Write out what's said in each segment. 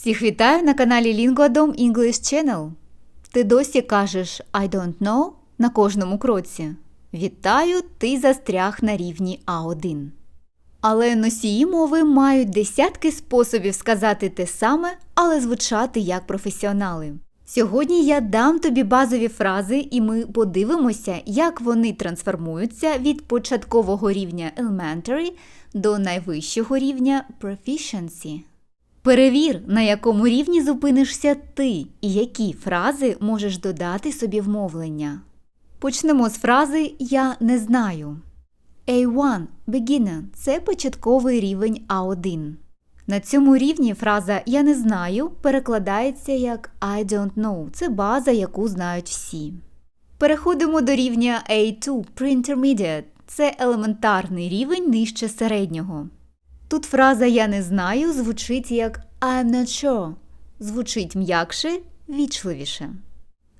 Всіх вітаю на каналі Lingoadom English Channel. Ти досі кажеш I don't know на кожному кроці. Вітаю, ти застряг на рівні А1. Але носії мови мають десятки способів сказати те саме, але звучати як професіонали. Сьогодні я дам тобі базові фрази, і ми подивимося, як вони трансформуються від початкового рівня elementary до найвищого рівня proficiency. Перевір, на якому рівні зупинишся ти і які фрази можеш додати собі в мовлення. Почнемо з фрази Я не знаю. A1 beginner – це початковий рівень А1. На цьому рівні фраза Я не знаю перекладається як I don't know. Це база, яку знають всі. Переходимо до рівня A2 pre-intermediate. Це елементарний рівень нижче середнього. Тут фраза Я не знаю звучить як I'm not sure. Звучить м'якше, вічливіше.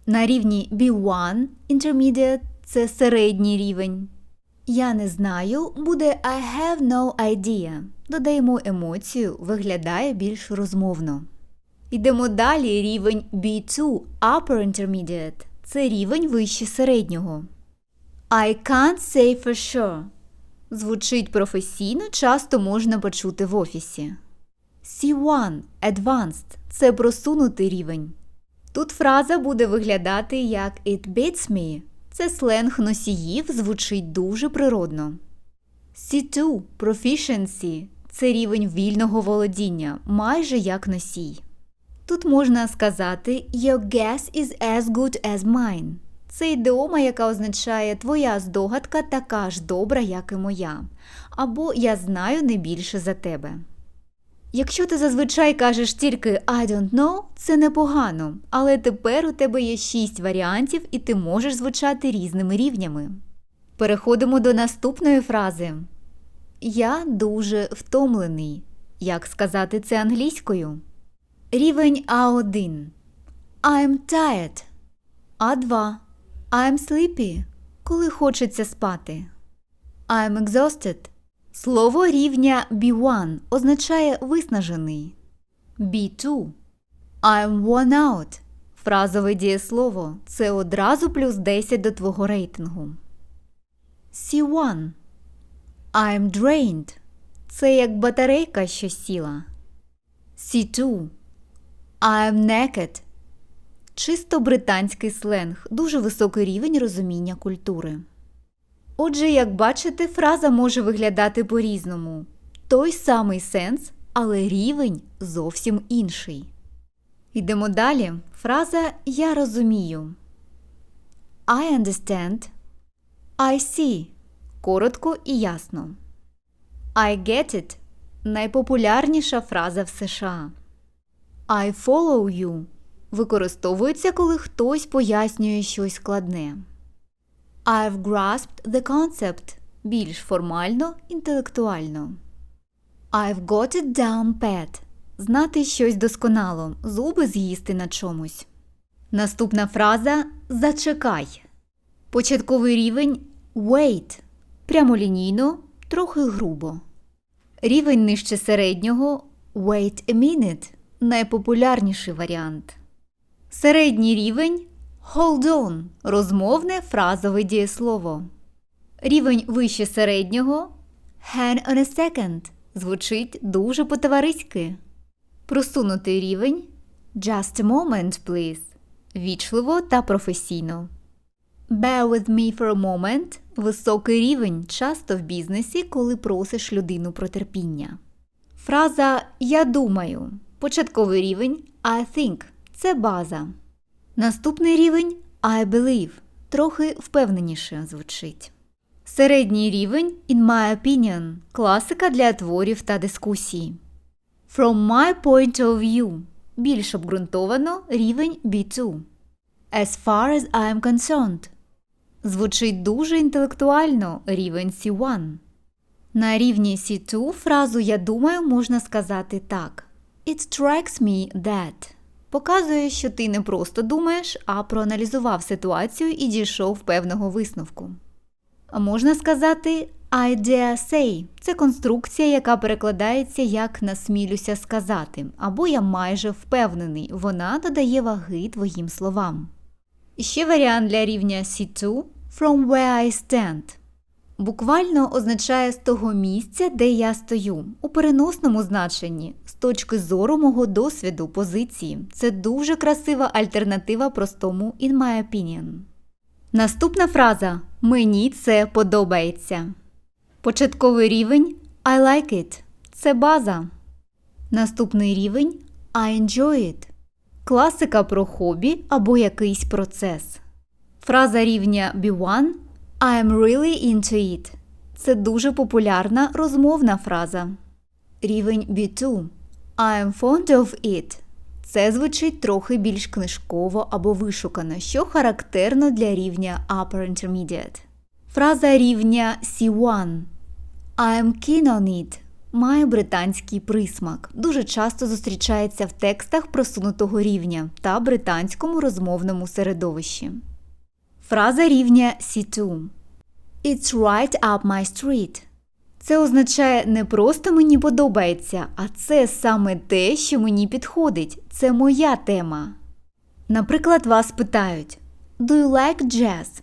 На рівні B1 Intermediate це середній рівень. Я не знаю буде I have no idea. Додаємо емоцію, виглядає більш розмовно. Йдемо далі рівень B2 Upper Intermediate. Це рівень вище середнього. I can't say for sure. Звучить професійно, часто можна почути в офісі. C1 Advanced це просунутий рівень. Тут фраза буде виглядати як It beats me. Це сленг носіїв звучить дуже природно. C2 Proficiency це рівень вільного володіння, майже як носій. Тут можна сказати Your guess is as good as mine. Це ідеома, яка означає Твоя здогадка така ж добра, як і моя. Або Я знаю не більше за тебе. Якщо ти зазвичай кажеш тільки I don't know, це непогано, але тепер у тебе є шість варіантів і ти можеш звучати різними рівнями. Переходимо до наступної фрази. Я дуже втомлений. Як сказати це англійською? Рівень А1. I'm tired. А2. I'm sleepy. Коли хочеться спати. I'm exhausted. Слово рівня B1 означає виснажений. B2. I'm worn out. Фразове дієслово це одразу плюс 10 до твого рейтингу. C1. I'm drained. Це як батарейка, що сіла. C2. I'm naked. Чисто британський сленг, дуже високий рівень розуміння культури. Отже, як бачите, фраза може виглядати по-різному. Той самий сенс, але рівень зовсім інший. Йдемо далі. Фраза Я розумію. I understand. I see. Коротко і ясно. I get it. Найпопулярніша фраза в США. I follow you. Використовується, коли хтось пояснює щось складне. I've grasped the concept більш формально, інтелектуально. I've got it down pat знати щось досконало, зуби з'їсти на чомусь. Наступна фраза зачекай. Початковий рівень wait прямолінійно, трохи грубо. Рівень нижче середнього wait a minute найпопулярніший варіант. Середній рівень Hold on – розмовне фразове дієслово. Рівень вище середнього Hang on a second звучить дуже по-товариськи. Просунутий рівень Just a moment, please. Вічливо та професійно. Bear with me for a moment високий рівень часто в бізнесі, коли просиш людину про терпіння. Фраза Я думаю. Початковий рівень I think це база. Наступний рівень I believe трохи впевненіше звучить. Середній рівень In my opinion класика для творів та дискусій. From my point of view більш обґрунтовано рівень B2. As far as I am concerned звучить дуже інтелектуально рівень C1. На рівні C2 фразу Я думаю можна сказати так. It strikes me that показує, що ти не просто думаєш, а проаналізував ситуацію і дійшов певного висновку. А можна сказати I say – це конструкція, яка перекладається як насмілюся сказати, або я майже впевнений. Вона додає ваги твоїм словам. Ще варіант для рівня C2 from where I stand. Буквально означає з того місця, де я стою, у переносному значенні, з точки зору мого досвіду, позиції. Це дуже красива альтернатива простому in my opinion. Наступна фраза Мені це подобається. Початковий рівень I like it. Це база. Наступний рівень I enjoy it. Класика про хобі або якийсь процес. Фраза рівня B1 I'm really into it. Це дуже популярна розмовна фраза. Рівень B2 I'm fond of it. Це звучить трохи більш книжково або вишукано, що характерно для рівня Upper Intermediate. Фраза рівня C1 I'm keen on it має британський присмак. Дуже часто зустрічається в текстах просунутого рівня та британському розмовному середовищі. Фраза рівня C2 It's right up my street. Це означає не просто мені подобається, а це саме те, що мені підходить. Це моя тема. Наприклад, вас питають Do you like jazz?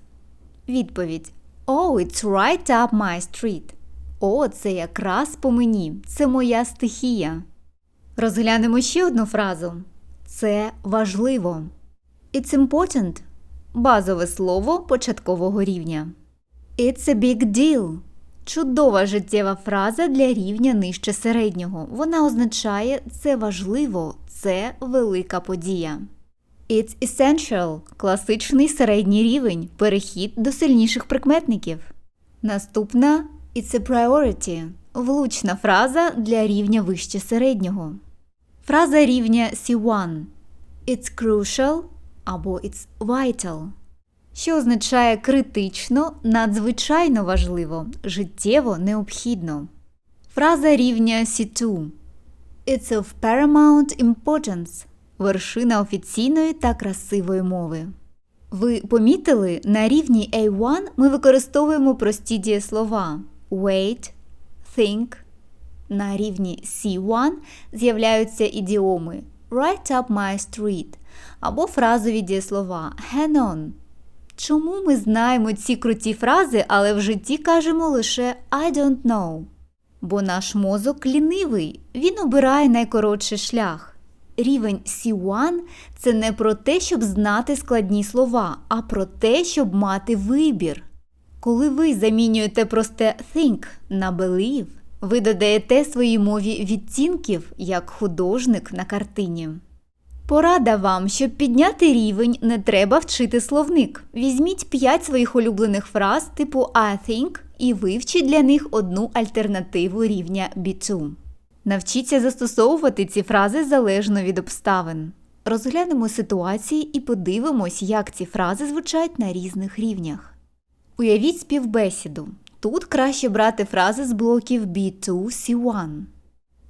Відповідь Oh, it's right up my street. О, це якраз по мені. Це моя стихія. Розглянемо ще одну фразу. Це важливо. It's important базове слово початкового рівня. It's a big deal. Чудова життєва фраза для рівня нижче середнього. Вона означає це важливо, це велика подія. It's essential класичний середній рівень, перехід до сильніших прикметників. Наступна It's a priority влучна фраза для рівня вище середнього. Фраза рівня C1 It's crucial або It's vital, що означає критично, надзвичайно важливо, життєво необхідно. Фраза рівня C2 It's of paramount importance вершина офіційної та красивої мови. Ви помітили, на рівні A1 ми використовуємо прості дієслова wait, think. На рівні C1 з'являються ідіоми right up my street або фразові дієслова hang on. Чому ми знаємо ці круті фрази, але в житті кажемо лише I don't know? Бо наш мозок лінивий, він обирає найкоротший шлях. Рівень C1 це не про те, щоб знати складні слова, а про те, щоб мати вибір. Коли ви замінюєте просте think на believe, ви додаєте своїй мові відтінків як художник на картині. Порада вам, щоб підняти рівень, не треба вчити словник. Візьміть 5 своїх улюблених фраз типу I think і вивчіть для них одну альтернативу рівня B2. Навчіться застосовувати ці фрази залежно від обставин. Розглянемо ситуації і подивимось, як ці фрази звучать на різних рівнях. Уявіть співбесіду. Тут краще брати фрази з блоків B2, C1.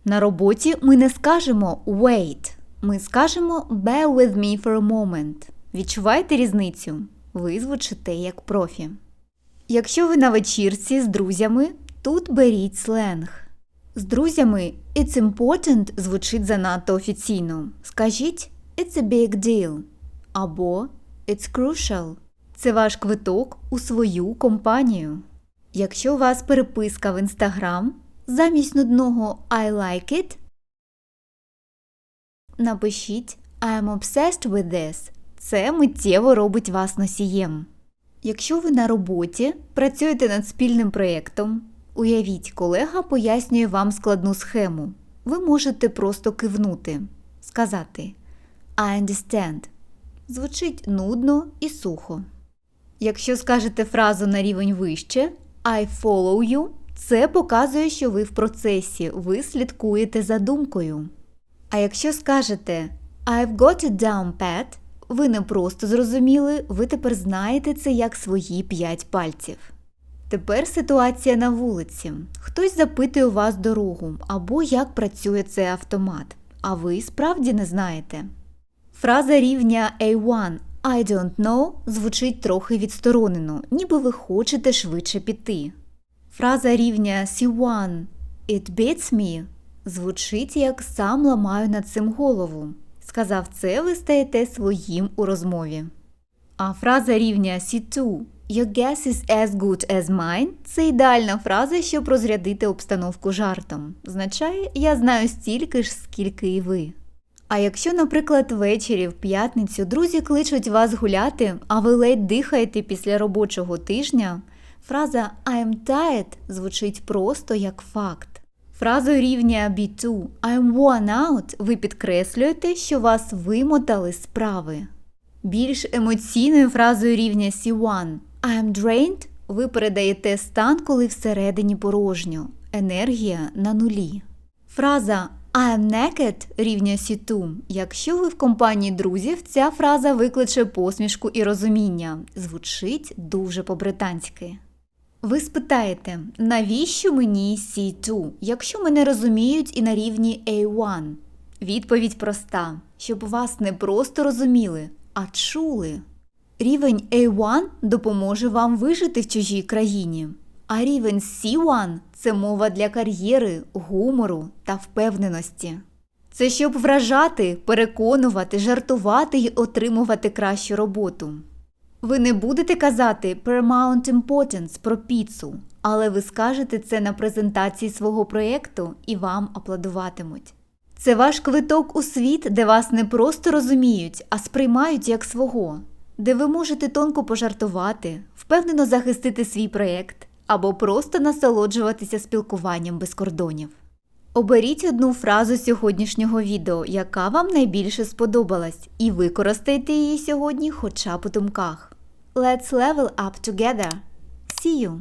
На роботі ми не скажемо wait, ми скажемо bear with me for a moment. Відчуваєте різницю? Ви звучите як профі. Якщо ви на вечірці з друзями, тут беріть сленг. З друзями It's important звучить занадто офіційно. Скажіть It's a big deal або It's crucial. Це ваш квиток у свою компанію. Якщо у вас переписка в інстаграм, замість нудного I like it, напишіть I'm obsessed with this. Це миттєво робить вас носієм. Якщо ви на роботі працюєте над спільним проєктом, уявіть, колега пояснює вам складну схему. Ви можете просто кивнути, сказати I understand. Звучить нудно і сухо. Якщо скажете фразу на рівень вище I follow you, це показує, що ви в процесі, ви слідкуєте за думкою. А якщо скажете I've got it down pat, ви не просто зрозуміли, ви тепер знаєте це як свої п'ять пальців. Тепер ситуація на вулиці. Хтось запитує у вас дорогу або як працює цей автомат, а ви справді не знаєте. Фраза рівня A1 I don't know звучить трохи відсторонено, ніби ви хочете швидше піти. Фраза рівня C1 It beats me звучить як сам ламаю над цим голову. Сказав це, ви стаєте своїм у розмові. А фраза рівня C2 Your guess is as good as mine це ідеальна фраза, щоб розрядити обстановку жартом. Означає, я знаю стільки ж, скільки і ви. А якщо, наприклад, ввечері в п'ятницю друзі кличуть вас гуляти, а ви ледь дихаєте після робочого тижня, фраза I'm tired звучить просто як факт. Фразою рівня B2 I'm worn out ви підкреслюєте, що вас вимотали справи. Більш емоційною фразою рівня C1 I'm drained ви передаєте стан, коли всередині порожньо, енергія на нулі. Фраза I'm naked рівня C2. Якщо ви в компанії друзів, ця фраза викличе посмішку і розуміння. Звучить дуже по-британськи. Ви спитаєте, навіщо мені C2, якщо мене розуміють і на рівні A1? Відповідь проста: щоб вас не просто розуміли, а чули. Рівень A1 допоможе вам вижити в чужій країні, а рівень C1 це мова для кар'єри, гумору та впевненості. Це щоб вражати, переконувати, жартувати й отримувати кращу роботу. Ви не будете казати Paramount Importance про піцу, але ви скажете це на презентації свого проєкту і вам аплодуватимуть. Це ваш квиток у світ, де вас не просто розуміють, а сприймають як свого, де ви можете тонко пожартувати, впевнено захистити свій проєкт або просто насолоджуватися спілкуванням без кордонів. Оберіть одну фразу сьогоднішнього відео, яка вам найбільше сподобалась, і використайте її сьогодні хоча б у думках. Let's level up together. See you!